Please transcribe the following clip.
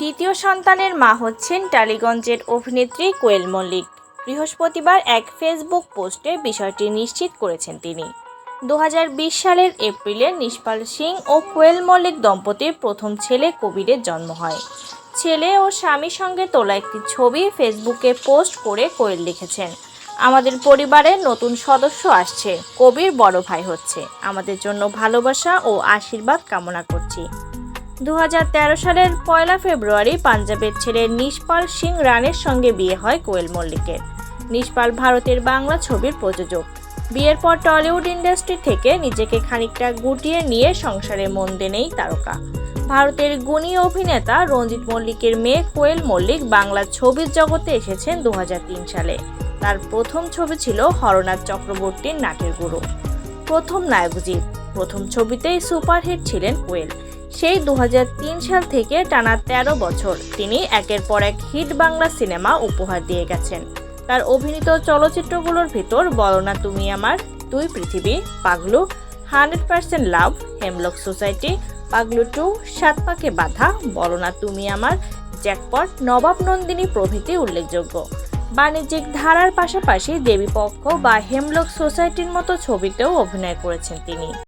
দ্বিতীয় সন্তানের মা হচ্ছেন টালিগঞ্জের অভিনেত্রী কোয়েল মল্লিক। বৃহস্পতিবার এক ফেসবুক পোস্টে বিষয়টি নিশ্চিত করেছেন তিনি। দু হাজার বিশ সালের এপ্রিলে নিষ্পাল সিং ও কোয়েল মল্লিক দম্পতির প্রথম ছেলে কবিরের জন্ম হয়। ছেলে ও স্বামীর সঙ্গে তোলা একটি ছবি ফেসবুকে পোস্ট করে কোয়েল লিখেছেন, আমাদের পরিবারের নতুন সদস্য আসছে, কবির বড় ভাই হচ্ছে। আমাদের জন্য ভালোবাসা ও আশীর্বাদ কামনা করছি। দু হাজার তেরো সালের পয়লা ফেব্রুয়ারি পাঞ্জাবের ছেলে নিষ্পাল সিং রানের সঙ্গে বিয়ে হয় কোয়েল মল্লিকের। নিষ্পাল ভারতের বাংলা ছবির প্রযোজক। বিয়ের পর টলিউড ইন্ডাস্ট্রি থেকে নিজেকে খানিকটা গুটিয়ে নিয়ে সংসারে মন দেনেই তারকা। ভারতের গুণী অভিনেতা রঞ্জিত মল্লিকের মেয়ে কোয়েল মল্লিক বাংলা ছবির জগতে এসেছেন দু হাজার তিন সালে। তার প্রথম ছবি ছিল হরনাথ চক্রবর্তীর নাটের গুরু। প্রথম নায়কজিৎ প্রথম ছবিতেই সুপারহিট ছিলেন কোয়েল। সেই দু হাজার তিন সাল থেকে টানা ১৩ বছর তিনি একের পর এক হিট বাংলা সিনেমা উপহার দিয়ে গেছেন। তার অভিনীত চলচ্চিত্রগুলোর ভিতর বলো না Tumi Amar, Dui Prithibi, Paglu, hundred percent love, Hemlock Society, Paglu two, Saat Paake Bandha বলো না তুমি আমার, জ্যাকপট, নবাব নন্দিনী প্রভৃতি উল্লেখযোগ্য। বাণিজ্যিক ধারার পাশাপাশি দেবীপক্ষ বা হেমলক সোসাইটির মতো ছবিতেও অভিনয় করেছেন তিনি।